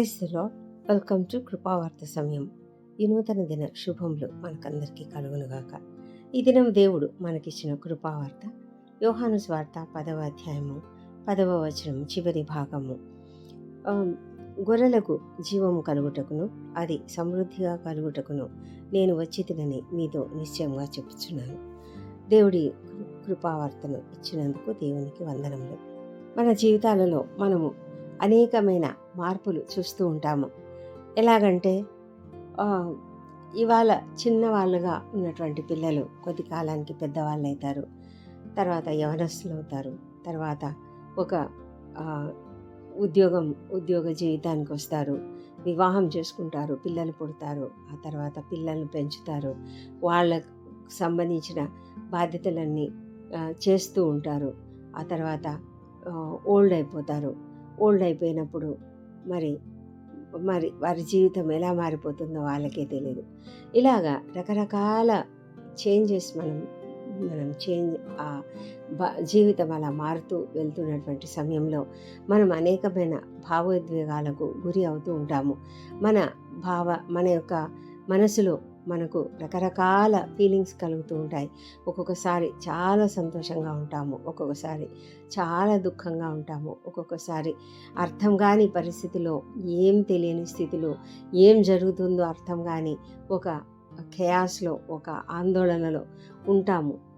లో welcome to కృపావార్త సమయం. ఈ నూతన దిన శుభములు మనకందరికీ కలుగునుగాక. ఈ దినం దేవుడు మనకిచ్చిన కృపావార్త. యోహాను స్వార్త పదవ అధ్యాయము పదవ వచనం చివరి భాగము. గొర్రెలకు జీవము కలుగుటకును అది సమృద్ధిగా కలుగుటకును నేను వచ్చి తినని మీతో నిశ్చయంగా చెప్పుచున్నాను. దేవుడి కృపావార్తను ఇచ్చినందుకు దేవునికి వందనములు. మన జీవితాలలో మనము అనేకమైన మార్పులు చూస్తూ ఉంటాము. ఎలాగంటే ఇవాళ చిన్నవాళ్ళుగా ఉన్నటువంటి పిల్లలు కొద్ది కాలానికి పెద్దవాళ్ళు అవుతారు తర్వాత యవనస్తులు అవుతారు తర్వాత ఒక ఉద్యోగం ఉద్యోగ జీవితానికి వస్తారు వివాహం చేసుకుంటారు పిల్లలు పుడతారు. ఆ తర్వాత పిల్లల్ని పెంచుతారు. వాళ్ళకు సంబంధించిన బాధ్యతలన్నీ చేస్తూ ఉంటారు. ఆ తర్వాత ఓల్డ్ అయిపోతారు. ఓల్డ్ అయిపోయినప్పుడు మరి మరి వారి జీవితం ఎలా మారిపోతుందో వాళ్ళకే తెలియదు ఇలాగా రకరకాల చేంజెస్ మనం మనం చేంజ్ ఆ జీవితం అలా మారుతూ వెళ్తున్నటువంటి సమయంలో మనం అనేకమైన భావోద్వేగాలకు గురి అవుతూ ఉంటాము. మన భావ మన యొక్క మనసులో మనకు రకరకాల ఫీలింగ్స్ కలుగుతూ ఉంటాయి. ఒక్కొక్కసారి చాలా సంతోషంగా ఉంటాము ఒక్కొక్కసారి చాలా దుఃఖంగా ఉంటాము ఒక్కొక్కసారి అర్థం కాని పరిస్థితిలో ఏం తెలియని స్థితిలో ఏం జరుగుతుందో అర్థం కాని ఒక ఖయాస్లో ఒక ఆందోళనలో ఉంటాము.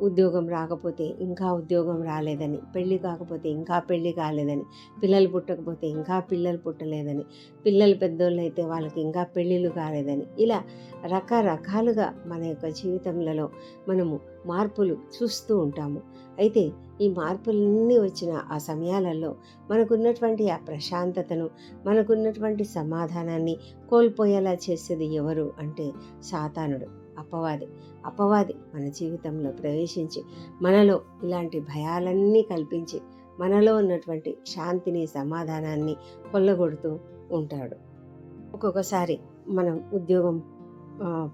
ఉద్యోగం రాకపోతే ఇంకా ఉద్యోగం రాలేదని పెళ్ళి కాకపోతే ఇంకా పెళ్ళి కాలేదని పిల్లలు పుట్టకపోతే ఇంకా పిల్లలు పుట్టలేదని పిల్లలు పెద్దోళ్ళు అయితే వాళ్ళకి ఇంకా పెళ్ళిళ్ళు కాలేదని ఇలా రకరకాలుగా మన యొక్క జీవితంలో మనము మార్పులు చూస్తూ ఉంటాము. అయితే ఈ మార్పులన్నీ వచ్చిన ఆ సమయాలలో మనకున్నటువంటి ఆ ప్రశాంతతను మనకున్నటువంటి సమాధానాన్ని కోల్పోయేలా చేసేది ఎవరు అంటే సాతానుడు అపవాది. అపవాది మన జీవితంలో ప్రవేశించి మనలో ఇలాంటి భయాలన్నీ కల్పించి మనలో ఉన్నటువంటి శాంతిని సమాధానాన్ని కొల్లగొడుతూ ఉంటాడు. ఒక్కొక్కసారి మనం ఉద్యోగం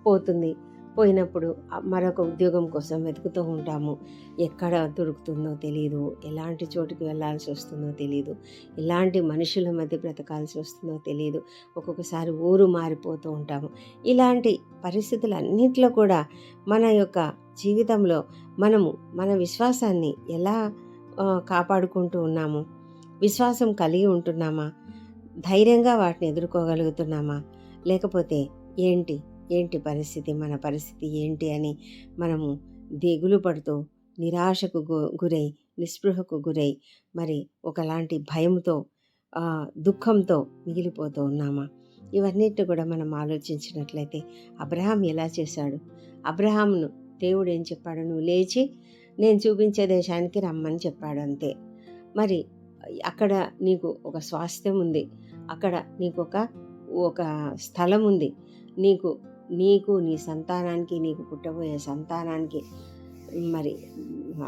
పోతుంది. పోయినప్పుడు మరొక ఉద్యోగం కోసం వెతుకుతూ ఉంటాము. ఎక్కడ దొరుకుతుందో తెలియదు ఎలాంటి చోటుకి వెళ్ళాల్సి వస్తుందో తెలియదు ఎలాంటి మనుషుల మధ్య బ్రతకాల్సి వస్తుందో తెలియదు ఒక్కొక్కసారి ఊరు మారిపోతూ ఉంటాము. ఇలాంటి పరిస్థితులన్నింటిలో కూడా మన యొక్క జీవితంలో మనము మన విశ్వాసాన్ని ఎలా కాపాడుకుంటూ ఉన్నాము? విశ్వాసం కలిగి ఉంటున్నామా? ధైర్యంగా వాటిని ఎదుర్కోగలుగుతున్నామా? లేకపోతే ఏంటి? ఏంటి పరిస్థితి? మన పరిస్థితి ఏంటి అని మనము దిగులు పడుతూ నిరాశకు గు- గురై నిస్పృహకు గురై మరి ఒకలాంటి భయంతో దుఃఖంతో మిగిలిపోతూ ఉన్నామా? ఇవన్నిటిని కూడా మనం ఆలోచించినట్లయితే అబ్రహాం ఎలా చేశాడు? అబ్రహాంను దేవుడు ఏం చెప్పాడు? నువ్వు లేచి నేను చూపించే దేశానికి రమ్మని చెప్పాడు అంతే. మరి అక్కడ నీకు ఒక స్వాస్థ్యం ఉంది. అక్కడ నీకు ఒక ఒక స్థలం ఉంది. నీకు నీకు నీ సంతానానికి నీకు పుట్టబోయే సంతానానికి మరి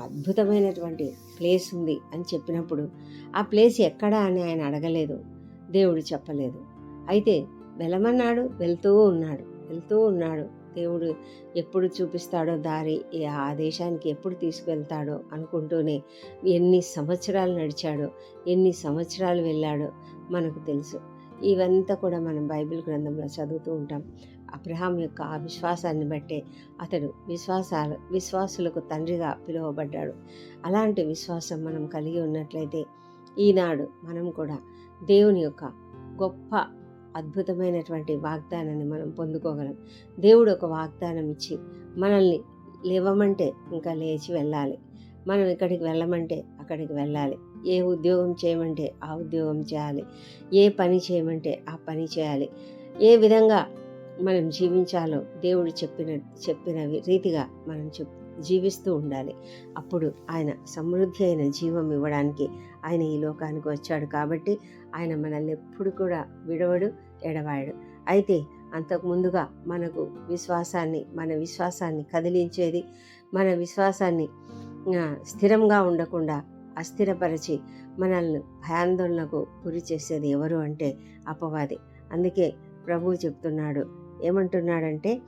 అద్భుతమైనటువంటి ప్లేస్ ఉంది అని చెప్పినప్పుడు ఆ ప్లేస్ ఎక్కడ అని ఆయన అడగలేదు. దేవుడు చెప్పలేదు. అయితే వెళ్ళమన్నాడు వెళ్తూ ఉన్నాడు వెళ్తూ ఉన్నాడు. దేవుడు ఎప్పుడు చూపిస్తాడో దారి ఏ- ఆ దేశానికి ఎప్పుడు తీసుకువెళ్తాడో అనుకుంటూనే ఎన్ని సంవత్సరాలు నడిచాడో ఎన్ని సంవత్సరాలు వెళ్ళాడో మనకు తెలుసు. ఇవంతా కూడా మనం బైబిల్ గ్రంథంలో చదువుతూ ఉంటాం. అబ్రహాం యొక్క ఆ విశ్వాసాన్ని బట్టే అతడు విశ్వాసాలు విశ్వాసులకు తండ్రిగా పిలువబడ్డాడు. అలాంటి విశ్వాసం మనం కలిగి ఉన్నట్లయితే ఈనాడు మనం కూడా దేవుని యొక్క గొప్ప అద్భుతమైనటువంటి వాగ్దానాన్ని మనం పొందుకోగలం. దేవుడు ఒక వాగ్దానం ఇచ్చి మనల్ని లేవమంటే ఇంకా లేచి వెళ్ళాలి. మనం ఇక్కడికి వెళ్ళమంటే అక్కడికి వెళ్ళాలి. ఏ ఉద్యోగం చేయమంటే ఆ ఉద్యోగం చేయాలి. ఏ పని చేయమంటే ఆ పని చేయాలి. ఏ విధంగా మనం జీవించాలో దేవుడు చెప్పిన చెప్పిన రీతిగా మనం చెప్ జీవిస్తూ ఉండాలి. అప్పుడు ఆయన సమృద్ధి అయిన జీవం ఇవ్వడానికి ఆయన ఈ లోకానికి వచ్చాడు కాబట్టి ఆయన మనల్ని ఎప్పుడు కూడా విడవడు. ఎడవాడు. అయితే అంతకు ముందుగా మనకు విశ్వాసాన్ని మన విశ్వాసాన్ని కదిలించేది మన విశ్వాసాన్ని స్థిరంగా ఉండకుండా అస్థిరపరిచి మనల్ని భయాందోళనకు గురి చేసేది ఎవరు అంటే అపవాది. అందుకే ప్రభువు చెప్తున్నాడు. ఏమంటున్నాడంటే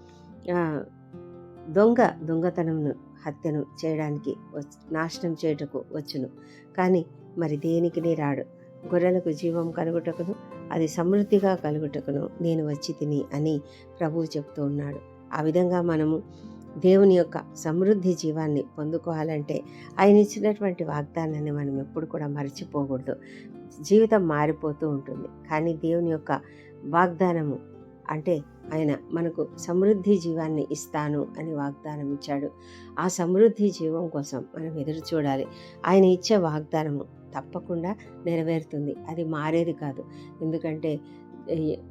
దొంగ దొంగతనంను హత్యను చేయడానికి వచ్- నాశనం చేయుటకు వచ్చును. కానీ మరి దేనికి రాడు? గొర్రెలకు జీవం కలుగుటకును అది సమృద్ధిగా కలుగుటకును నేను వచ్చి తిని అని ప్రభువు చెప్తూ ఉన్నాడు. ఆ విధంగా మనము దేవుని యొక్క సమృద్ధి జీవాన్ని పొందుకోవాలంటే ఆయన ఇచ్చినటువంటి వాగ్దానాన్ని మనం ఎప్పుడు కూడా మర్చిపోకూడదు. జీవితం మారిపోతూ ఉంటుంది. కానీ దేవుని యొక్క వాగ్దానము అంటే ఆయన మనకు సమృద్ధి జీవాన్ని ఇస్తాను అని వాగ్దానం ఇచ్చాడు. ఆ సమృద్ధి జీవం కోసం మనం ఎదురు చూడాలి. ఆయన ఇచ్చే వాగ్దానము తప్పకుండా నెరవేరుతుంది. అది మారేది కాదు. ఎందుకంటే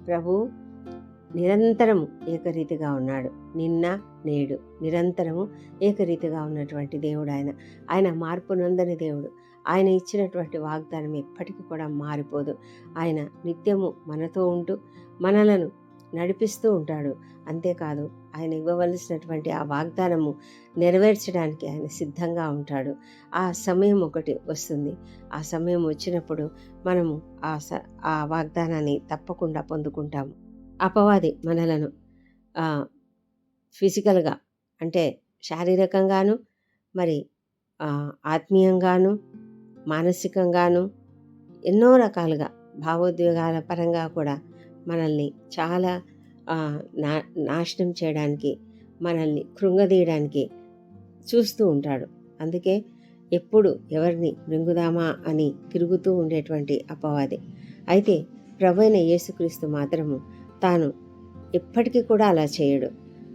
ప్రభు నిరంతరము ఏకరీతిగా ఉన్నాడు. నిన్న నేడు నిరంతరము ఏకరీతిగా ఉన్నటువంటి దేవుడు ఆయన. ఆయన మార్పు నొందని దేవుడు. ఆయన ఇచ్చినటువంటి వాగ్దానం ఎప్పటికీ కూడా మారిపోదు. ఆయన నిత్యము మనతో ఉంటూ మనలను నడిపిస్తూ ఉంటాడు. అంతేకాదు ఆయన ఇవ్వవలసినటువంటి ఆ వాగ్దానము నెరవేర్చడానికి ఆయన సిద్ధంగా ఉంటాడు. ఆ సమయం ఒకటి వస్తుంది. ఆ సమయం వచ్చినప్పుడు మనము ఆ స ఆ వాగ్దానాన్ని తప్పకుండా పొందుకుంటాము. అపవాది మనలను ఫిజికల్గా అంటే శారీరకంగాను మరి ఆత్మీయంగాను మానసికంగాను ఎన్నో రకాలుగా భావోద్వేగాల పరంగా కూడా మనల్ని చాలా నా నాశనం చేయడానికి మనల్ని కృంగదీయడానికి చూస్తూ ఉంటాడు. అందుకే ఎప్పుడు ఎవరిని మృంగుదామా అని తిరుగుతూ ఉండేటువంటి అపవాది. అయితే ప్రభైన యేసుక్రీస్తు మాత్రము తాను ఎప్పటికీ కూడా అలా చేయడు.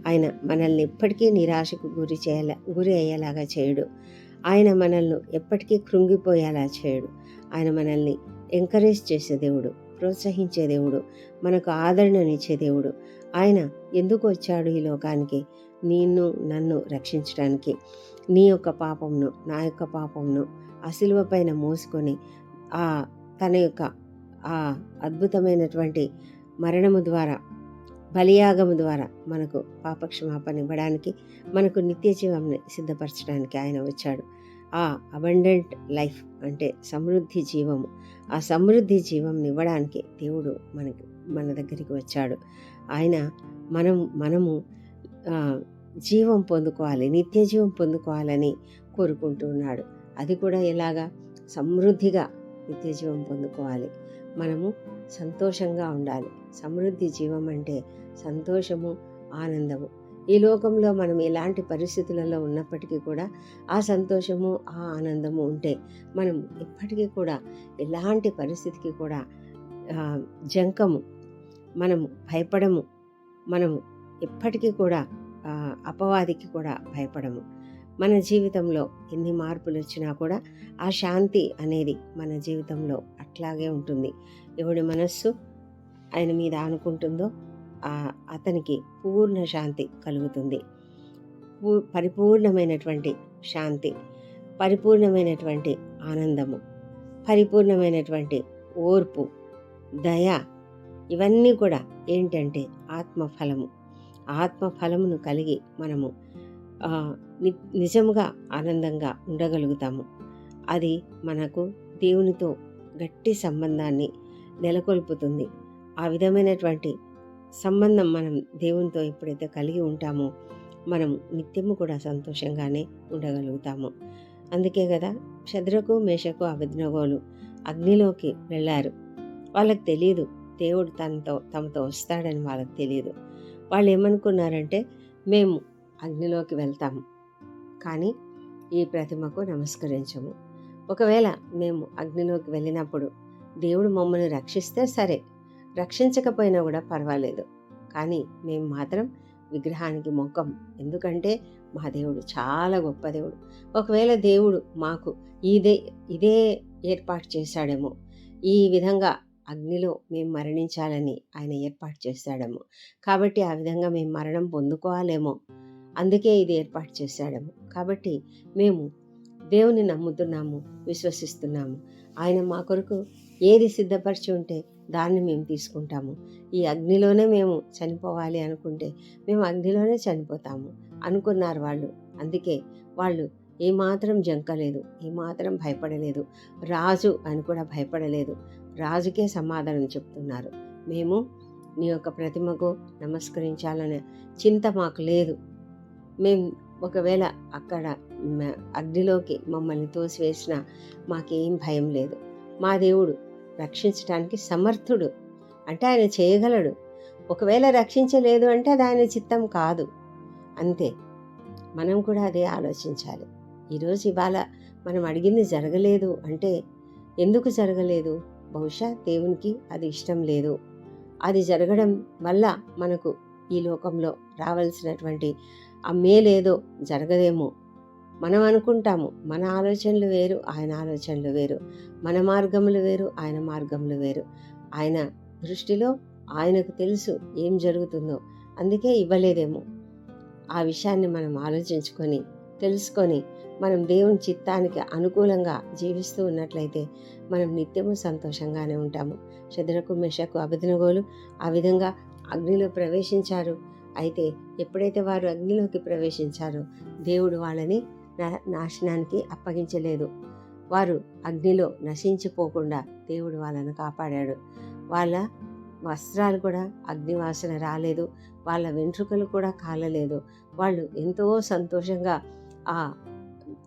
ఆయన మనల్ని ఎప్పటికీ నిరాశకు గురి చేయాల గురి అయ్యేలాగా చేయడు. ఆయన మనల్ని ఎప్పటికీ కృంగిపోయేలా చేయడు. ఆయన మనల్ని ఎంకరేజ్ చేసే దేవుడు. ప్రోత్సహించే దేవుడు మనకు ఆదరణనిచ్చే దేవుడు. ఆయన ఎందుకు వచ్చాడు ఈ లోకానికి? నిన్ను నన్ను రక్షించడానికి. నీ యొక్క పాపంను నా యొక్క పాపంను ఆ శిలువ పైన మోసుకొని ఆ తన యొక్క ఆ అద్భుతమైనటువంటి మరణము ద్వారా బలియాగము ద్వారా మనకు పాపక్షమాపణ ఇవ్వడానికి మనకు నిత్య జీవాన్ని సిద్ధపరచడానికి ఆయన వచ్చాడు. ఆ అబండెంట్ లైఫ్ అంటే సమృద్ధి జీవము. ఆ సమృద్ధి జీవం ఇవ్వడానికి దేవుడు మనకి మన దగ్గరికి వచ్చాడు. ఆయన మనం మనము జీవం పొందుకోవాలి నిత్య జీవం పొందుకోవాలని కోరుకుంటున్నాడు అది కూడా ఎలాగా? సమృద్ధిగా నిత్య జీవం పొందుకోవాలి. మనము సంతోషంగా ఉండాలి. సమృద్ధి జీవం అంటే సంతోషము ఆనందము. ఈ లోకంలో మనం ఎలాంటి పరిస్థితులలో ఉన్నప్పటికీ కూడా ఆ సంతోషము ఆ ఆనందము ఉంటే మనం ఎప్పటికీ కూడా ఎలాంటి పరిస్థితికి కూడా జంకము మనము భయపడము మనము ఎప్పటికీ కూడా అపవాదికి కూడా భయపడము. మన జీవితంలో ఎన్ని మార్పులు వచ్చినా కూడా ఆ శాంతి అనేది మన జీవితంలో అట్లాగే ఉంటుంది. ఎవడి మనస్సు ఆయన మీద అనుకుంటుందో అతనికి పూర్ణ శాంతి కలుగుతుంది. పరిపూర్ణమైనటువంటి శాంతి పరిపూర్ణమైనటువంటి ఆనందము పరిపూర్ణమైనటువంటి ఓర్పు దయ ఇవన్నీ కూడా ఏంటంటే ఆత్మఫలము. ఆత్మఫలమును కలిగి మనము నిజముగా ఆనందంగా ఉండగలుగుతాము. అది మనకు దేవునితో గట్టి సంబంధాన్ని నెలకొల్పుతుంది. ఆ విధమైనటువంటి సంబంధం మనం దేవునితో ఎప్పుడైతే కలిగి ఉంటామో మనం నిత్యము కూడా సంతోషంగానే ఉండగలుగుతాము. అందుకే కదా శద్రకు మేషకు అభిజ్ఞగోలు అగ్నిలోకి వెళ్ళారు. వాళ్ళకి తెలియదు దేవుడు తనతో తమతో వస్తాడని వాళ్ళకి తెలియదు వాళ్ళు ఏమనుకున్నారంటే మేము అగ్నిలోకి వెళ్తాము. కానీ ఈ ప్రతిమకు నమస్కరించము. ఒకవేళ మేము అగ్నిలోకి వెళ్ళినప్పుడు దేవుడు మమ్మల్ని రక్షిస్తే సరే. రక్షించకపోయినా కూడా పర్వాలేదు. కానీ మేము మాత్రం విగ్రహానికి మొక్కం ఎందుకంటే మా దేవుడు చాలా గొప్ప దేవుడు. ఒకవేళ దేవుడు మాకు ఇదే ఇదే ఏర్పాటు చేశాడేమో ఈ విధంగా అగ్నిలో మేము మరణించాలని ఆయన ఏర్పాటు చేశాడేమో కాబట్టి ఆ విధంగా మేము మరణం పొందుకోవాలేమో అందుకే ఇది ఏర్పాటు చేశాడేమో. కాబట్టి మేము దేవుని నమ్ముతున్నాము విశ్వసిస్తున్నాము. ఆయన మా కొరకు ఏది సిద్ధపరిచి ఉంటే దాన్ని మేము తీసుకుంటాము. ఈ అగ్నిలోనే మేము చనిపోవాలి అనుకుంటే మేము అగ్నిలోనే చనిపోతాము అనుకున్నారు వాళ్ళు. అందుకే వాళ్ళు ఏమాత్రం జంకలేదు ఏమాత్రం భయపడలేదు రాజు అని కూడా భయపడలేదు. రాజుకే సమాధానం చెప్తున్నారు. మేము నీ యొక్క ప్రతిమకు నమస్కరించాలనే చింత మాకు లేదు. మేము ఒకవేళ అక్కడ అగ్నిలోకి మమ్మల్ని తోసివేసిన మాకేం భయం లేదు. మా దేవుడు రక్షించడానికి సమర్థుడు అంటే ఆయన చేయగలడు. ఒకవేళ రక్షించలేదు అంటే అది ఆయన చిత్తం కాదు. అంతే. మనం కూడా అదే ఆలోచించాలి. ఈరోజు ఇవాళ మనం అడిగింది జరగలేదు అంటే ఎందుకు జరగలేదు? బహుశా దేవునికి అది ఇష్టం లేదు. అది జరగడం వల్ల మనకు ఈ లోకంలో రావాల్సినటువంటి ఆ మేలేదో జరగదేమో మనం అనుకుంటాము మన ఆలోచనలు వేరు ఆయన ఆలోచనలు వేరు. మన మార్గములు వేరు ఆయన మార్గములు వేరు. ఆయన దృష్టిలో ఆయనకు తెలుసు ఏం జరుగుతుందో. అందుకే ఇవ్వలేదేమో. ఆ విషయాన్ని మనం ఆలోచించుకొని తెలుసుకొని మనం దేవుని చిత్తానికి అనుకూలంగా జీవిస్తూ ఉన్నట్లయితే మనం నిత్యము సంతోషంగానే ఉంటాము. శద్రకు మెషకు అభిదనగోలు ఆ విధంగా అగ్నిలో ప్రవేశించారు. అయితే ఎప్పుడైతే వారు అగ్నిలోకి ప్రవేశించారో దేవుడు వాళ్ళని నాశనానికి అప్పగించలేదు. వారు అగ్నిలో నశించిపోకుండా దేవుడు వాళ్ళను కాపాడాడు. వాళ్ళ వస్త్రాలు కూడా అగ్నివాసన రాలేదు. వాళ్ళ వెంట్రుకలు కూడా కాలలేదు. వాళ్ళు ఎంతో సంతోషంగా ఆ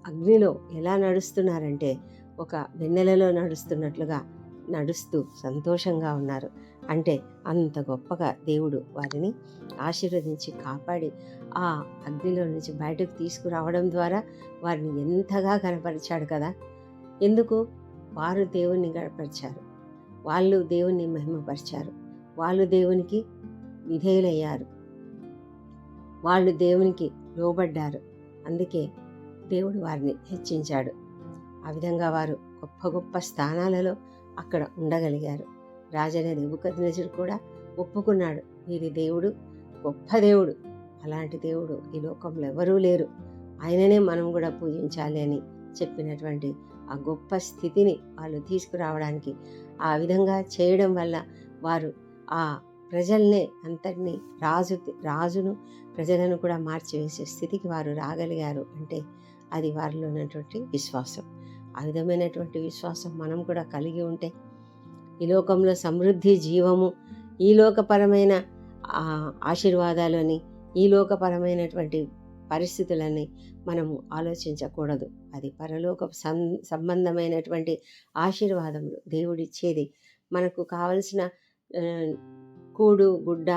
అగ్నిలో ఎలా నడుస్తున్నారంటే ఒక వెన్నెలలో నడుస్తున్నట్లుగా నడుస్తూ సంతోషంగా ఉన్నారు. అంటే అంత గొప్పగా దేవుడు వారిని ఆశీర్వదించి కాపాడి ఆ అగ్నిలో నుంచి బయటకు తీసుకురావడం ద్వారా వారిని ఎంతగా కనపరిచాడు కదా! ఎందుకు? వారు దేవుణ్ణి గడపరిచారు వాళ్ళు దేవుణ్ణి మహిమపరిచారు. వాళ్ళు దేవునికి విధేయులయ్యారు. వాళ్ళు దేవునికి లోబడ్డారు. అందుకే దేవుడు వారిని హెచ్చించాడు. ఆ విధంగా వారు గొప్ప గొప్ప స్థానాలలో అక్కడ ఉండగలిగారు. రాజైన నెబుకద్నెజరు కూడా ఒప్పుకున్నాడు. వీరి దేవుడు గొప్ప దేవుడు అలాంటి దేవుడు ఈ లోకంలో ఎవరూ లేరు. ఆయననే మనం కూడా పూజించాలి అని చెప్పినటువంటి ఆ గొప్ప స్థితిని వాళ్ళు తీసుకురావడానికి ఆ విధంగా చేయడం వల్ల వారు ఆ ప్రజల్నే అంతటినీ రాజు రాజును ప్రజలను కూడా మార్చివేసే స్థితికి వారు రాగలిగారు అంటే అది వారిలో ఉన్నటువంటి విశ్వాసం. ఆ విధమైనటువంటి విశ్వాసం మనం కూడా కలిగి ఉంటే ఈ లోకంలో సమృద్ధి జీవము ఈ లోకపరమైన ఆశీర్వాదాలని ఈ లోకపరమైనటువంటి పరిస్థితులని మనము ఆలోచించకూడదు. అది పరలోక సం సంబంధమైనటువంటి ఆశీర్వాదములు దేవుడిచ్చేది. మనకు కావలసిన కూడు గుడ్డ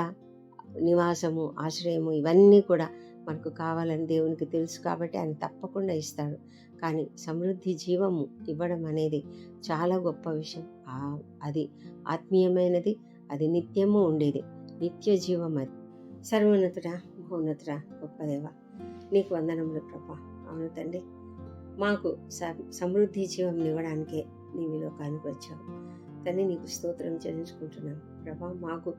నివాసము ఆశ్రయము ఇవన్నీ కూడా మనకు కావాలని దేవునికి తెలుసు కాబట్టి ఆయన తప్పకుండా ఇస్తాడు. కానీ సమృద్ధి జీవము ఇవ్వడం అనేది చాలా గొప్ప విషయం. అది ఆత్మీయమైనది అది నిత్యము ఉండేది. నిత్య జీవం అది. సర్వోన్నతుడా మహోన్నతుడా గొప్పదేవ నీకు వందనములు ప్రభా. అవును తండ్రి మాకు స- సమృద్ధి జీవం ఇవ్వడానికే నీవు ఈ లోకానికి వచ్చావు. తండ్రి నీకు స్తోత్రం చెల్లించుకుంటున్నాను ప్రభా మాకు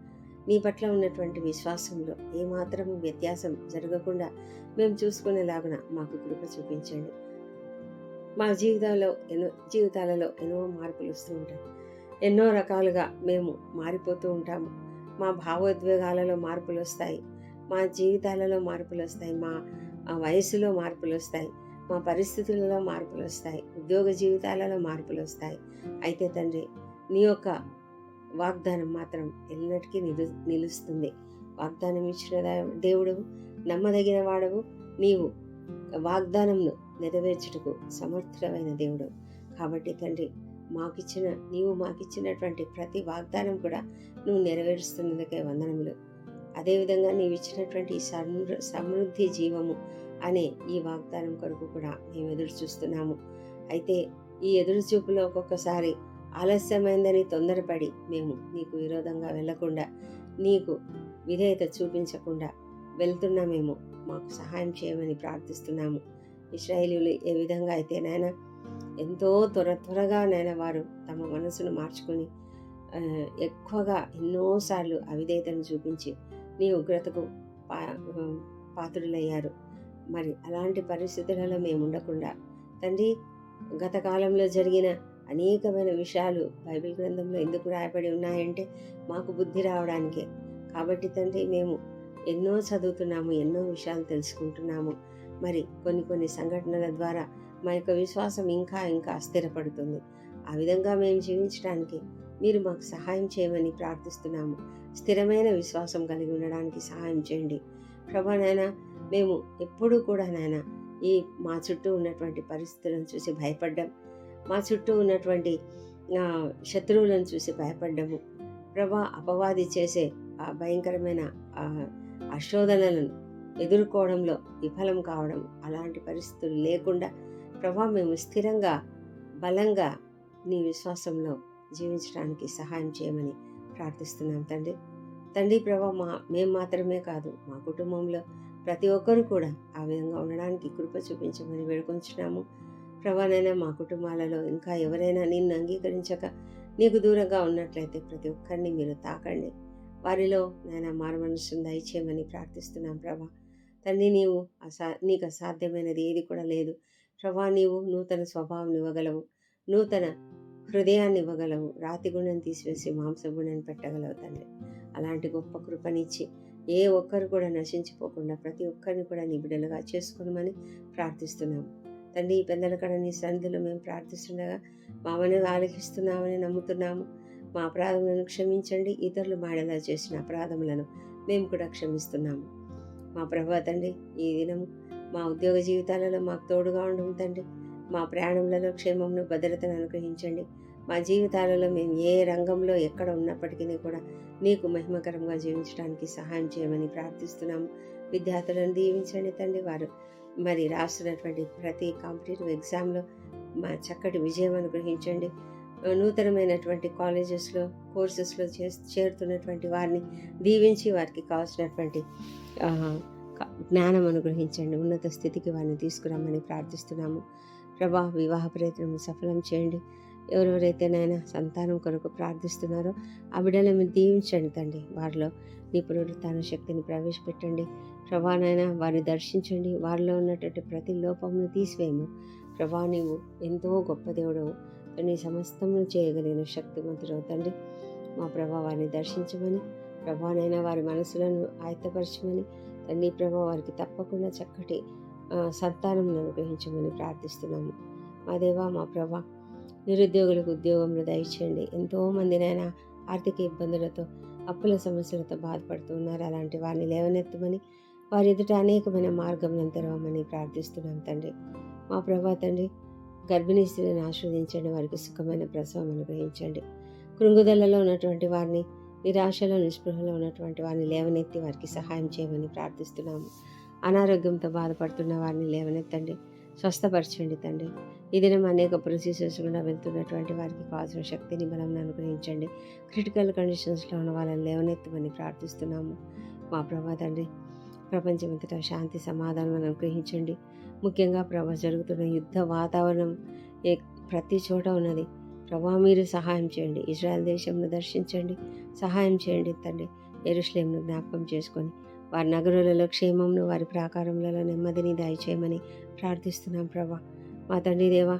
నీ పట్ల ఉన్నటువంటి విశ్వాసంలో ఏమాత్రం వ్యత్యాసం జరగకుండా మేము చూసుకునేలాగున మాకు కృప చూపించండి. మా జీవితంలో ఎన్నో జీవితాలలో ఎన్నో మార్పులు వస్తూ ఉంటాయి. ఎన్నో రకాలుగా మేము మారిపోతూ ఉంటాము. మా భావోద్వేగాలలో మార్పులు వస్తాయి. మా జీవితాలలో మార్పులు వస్తాయి. మా వయసులో మార్పులు వస్తాయి. మా పరిస్థితులలో మార్పులు వస్తాయి. ఉద్యోగ జీవితాలలో మార్పులు వస్తాయి. అయితే తండ్రి నీ యొక్క వాగ్దానం మాత్రం ఎల్లటికీ నిలు నిలుస్తుంది. వాగ్దానం ఇచ్చిన దేవుడు నమ్మదగిన వాడవు. నీవు వాగ్దానంను నెరవేర్చుటకు సమర్థుడమైన దేవుడు. కాబట్టి తండ్రి మాకిచ్చిన నీవు మాకిచ్చినటువంటి ప్రతి వాగ్దానం కూడా నువ్వు నెరవేరుస్తున్నందుకే వందనములు. అదేవిధంగా నీవు ఇచ్చినటువంటి ఈ సమృ సమృద్ధి జీవము అనే ఈ వాగ్దానం కొరకు కూడా మేము ఎదురు చూస్తున్నాము అయితే ఈ ఎదురు చూపులో ఒక్కొక్కసారి ఆలస్యమైందని తొందరపడి మేము నీకు విరోధంగా వెళ్ళకుండా నీకు విధేయత చూపించకుండా వెళ్తున్నామేమో మాకు సహాయం చేయమని ప్రార్థిస్తున్నాము. ఇస్రాయేలీలు ఏ విధంగా అయితే నాయన ఎంతో త్వర త్వరగా నాయన వారు తమ మనసును మార్చుకొని ఎక్కువగా ఎన్నోసార్లు అవిధేయతను చూపించి నీ ఉగ్రతకు పా పాత్రులయ్యారు. మరి అలాంటి పరిస్థితులలో మేము ఉండకుండా తండ్రి గత కాలంలో జరిగిన అనేకమైన విషయాలు బైబిల్ గ్రంథంలో ఎందుకు రాయబడి ఉన్నాయంటే మాకు బుద్ధి రావడానికే. కాబట్టి తండ్రి మేము ఎన్నో చదువుతున్నాము ఎన్నో విషయాలు తెలుసుకుంటున్నాము. మరి కొన్ని కొన్ని సంఘటనల ద్వారా మా యొక్క విశ్వాసం ఇంకా ఇంకా స్థిరపడుతుంది ఆ విధంగా మేము జీవించడానికి మీరు మాకు సహాయం చేయమని ప్రార్థిస్తున్నాము. స్థిరమైన విశ్వాసం కలిగి ఉండడానికి సహాయం చేయండి. ప్రభా నాయన మేము ఎప్పుడూ కూడా నాయన ఈ మా చుట్టూ ఉన్నటువంటి పరిస్థితులను చూసి భయపడ్డాం మా చుట్టూ ఉన్నటువంటి శత్రువులను చూసి భయపడ్డము. ప్రభా అపవాది చేసే ఆ భయంకరమైన అశోధనలను ఆ శోధనలను ఎదుర్కోవడంలో విఫలం కావడం అలాంటి పరిస్థితులు లేకుండా ప్రభా మేము స్థిరంగా బలంగా నీ విశ్వాసంలో జీవించడానికి సహాయం చేయమని ప్రార్థిస్తున్నాం తండ్రి. తండ్రి ప్రభా మా మేము మాత్రమే కాదు మా కుటుంబంలో ప్రతి ఒక్కరు కూడా ఆ విధంగా ఉండడానికి కృప చూపించమని వేడుకొంచున్నాము. ప్రభానైనా మా కుటుంబాలలో ఇంకా ఎవరైనా నిన్ను అంగీకరించక నీకు దూరంగా ఉన్నట్లయితే ప్రతి ఒక్కరిని మీరు తాకండి. వారిలో నాయన మారమనసును దయచేయమని ప్రార్థిస్తున్నాం ప్రభా. తండ్రి నీవు అసా నీకు అసాధ్యమైనది ఏది కూడా లేదు. ప్రభా నీవు నూతన స్వభావం ఇవ్వగలవు. నూతన హృదయాన్ని ఇవ్వగలవు. రాతి గుణం తీసివేసి మాంస గుణాన్ని పెట్టగలవు తండ్రి. అలాంటి గొప్ప కృపనిచ్చి ఏ ఒక్కరు కూడా నశించిపోకుండా ప్రతి ఒక్కరిని కూడా నీ బిడ్డలుగా చేసుకోనమని ప్రార్థిస్తున్నాము తండ్రి ఈ పెందలకడ నీ సన్నిధిలో మేము ప్రార్థిస్తుండగా మామని ఆలకిస్తున్నామని నమ్ముతున్నాము. మా అపరాధములను క్షమించండి. ఇతరులు మాడేలా చేసిన అపరాధములను మేము కూడా క్షమిస్తున్నాము. మా ప్రభా తండ్రి ఈ దినము మా ఉద్యోగ జీవితాలలో మాకు తోడుగా ఉండము తండ్రి. మా ప్రయాణంలో క్షేమంను భద్రతను అనుగ్రహించండి. మా జీవితాలలో మేము ఏ రంగంలో ఎక్కడ ఉన్నప్పటికీ కూడా నీకు మహిమకరంగా జీవించడానికి సహాయం చేయమని ప్రార్థిస్తున్నాము. విద్యార్థులను దీవించండి తండ్రి వారు. మరి రాస్తున్నటువంటి ప్రతి కాంపిటేటివ్ ఎగ్జామ్లో మా చక్కటి విజయం అనుగ్రహించండి. నూతనమైనటువంటి కాలేజెస్లో కోర్సెస్లో చే చేరుతున్నటువంటి వారిని దీవించి వారికి కావాల్సినటువంటి జ్ఞానం అనుగ్రహించండి. ఉన్నత స్థితికి వారిని తీసుకురామని ప్రార్థిస్తున్నాము. ప్రభా వివాహ ప్రయత్నం సఫలం చేయండి. ఎవరెవరైతే నాయన సంతానం కొరకు ప్రార్థిస్తున్నారో ఆ బిడ్డలను మీరు దీవించండి తండ్రి. వారిలో నీ తన శక్తిని ప్రవేశపెట్టండి. ప్రభానైనా వారిని దర్శించండి. వారిలో ఉన్నటువంటి ప్రతి లోపమును తీసివేయము. ప్రభా నీవు ఎంతో గొప్ప దేవుడవు. నీ సమస్తమును చేయగలిగిన శక్తివంతుడవు తండ్రి. మా ప్రభా వారిని దర్శించమని ప్రభానైనా వారి మనసులను ఆయత్తపరచమని తండ్రి ప్రభా వారికి తప్పకుండా చక్కటి సంతానం అనుగ్రహించమని ప్రార్థిస్తున్నాము. మా దేవా మా ప్రభా నిరుద్యోగులకు ఉద్యోగంలో దయచేయండి. ఎంతోమందినైనా ఆర్థిక ఇబ్బందులతో అప్పుల సమస్యలతో బాధపడుతున్నారు అలాంటి వారిని లేవనెత్తమని వారి ఎదుట అనేకమైన మార్గం తెరవమని ప్రార్థిస్తున్నాం తండ్రి. మా ప్రభా తండ్రి గర్భిణీ స్త్రీలను ఆస్వాదించండి వారికి సుఖమైన ప్రసవం అనుగ్రహించండి. కృంగుదలలో ఉన్నటువంటి వారిని నిరాశలో నిస్పృహలో ఉన్నటువంటి వారిని లేవనెత్తి వారికి సహాయం చేయమని ప్రార్థిస్తున్నాము. అనారోగ్యంతో బాధపడుతున్న వారిని లేవనెత్తండి స్వస్థపరచండి తండ్రి. ఈ దినం అనేక ప్రొసీజర్స్ కూడా వెళ్తున్నటువంటి వారికి కావాల్సిన శక్తిని బలం అనుగ్రహించండి. క్రిటికల్ కండిషన్స్లో ఉన్న వాళ్ళని లేవనెత్తమని ప్రార్థిస్తున్నాము. మా ప్రభా తండ్రి ప్రపంచమంతటా శాంతి సమాధానం అనుగ్రహించండి. ముఖ్యంగా ప్రభా జరుగుతున్న యుద్ధ వాతావరణం ఏ ప్రతి చోట ఉన్నది. ప్రభా మీరు సహాయం చేయండి. ఇజ్రాయెల్ దేశంను దర్శించండి. సహాయం చేయండి తండ్రి ఎరుశ్లేంను జ్ఞాపకం చేసుకొని వారి నగరులలో క్షేమంను వారి ప్రాకారములలో నెమ్మదిని దయచేయమని ప్రార్థిస్తున్నాం ప్రభా. మా తండ్రి దేవా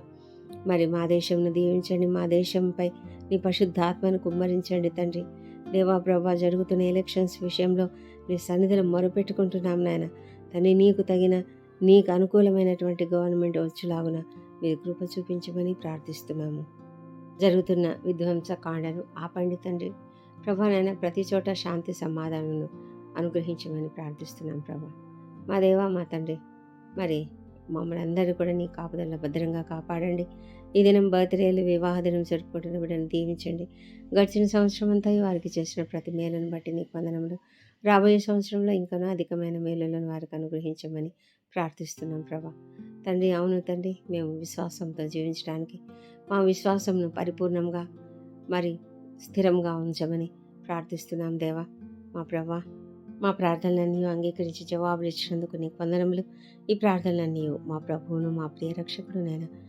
మరి మా దేశంను దీవించండి. మా దేశంపై నీ పరిశుద్ధాత్మను కుమ్మరించండి తండ్రి. దేవా ప్రభా జరుగుతున్న ఎలక్షన్స్ విషయంలో నీ సన్నిధిలో మొరపెట్టుకుంటున్నాం నాయన. తని నీకు తగిన నీకు అనుకూలమైనటువంటి గవర్నమెంట్ వచ్చేలాగున మీరు కృప చూపించమని ప్రార్థిస్తున్నాము. జరుగుతున్న విధ్వంస కాండను ఆపండి తండ్రి. ప్రభానైనా ప్రతి చోట శాంతి సమాధానము అనుగ్రహించమని ప్రార్థిస్తున్నాం ప్రభా. మా దేవా మా తండ్రి మరి మమ్మల్ని అందరూ కూడా నీ కాపుదల్లో భద్రంగా కాపాడండి. ఈ దినం బర్త్డేలు వివాహ దినం జరుపుకుంటున్న బిడ్డను దీవించండి. గడిచిన సంవత్సరం అంతా వారికి చేసిన ప్రతి మేలను బట్టి నీకు వందనములు. రాబోయే సంవత్సరంలో ఇంకనూ అధికమైన మేలులను వారికి అనుగ్రహించమని ప్రార్థిస్తున్నాం ప్రభా. తండ్రి అవును తండ్రి మేము విశ్వాసంతో జీవించడానికి మా విశ్వాసంను పరిపూర్ణంగా మరి స్థిరంగా ఉంచమని ప్రార్థిస్తున్నాం దేవా. మా ప్రభా మా ప్రార్థనలన్నీ అంగీకరించి జవాబులు ఇచ్చినందుకు నీకు వందనములు. ఈ ప్రార్థనలన్నీ మా ప్రభువును మా ప్రియ రక్షకుడు నేను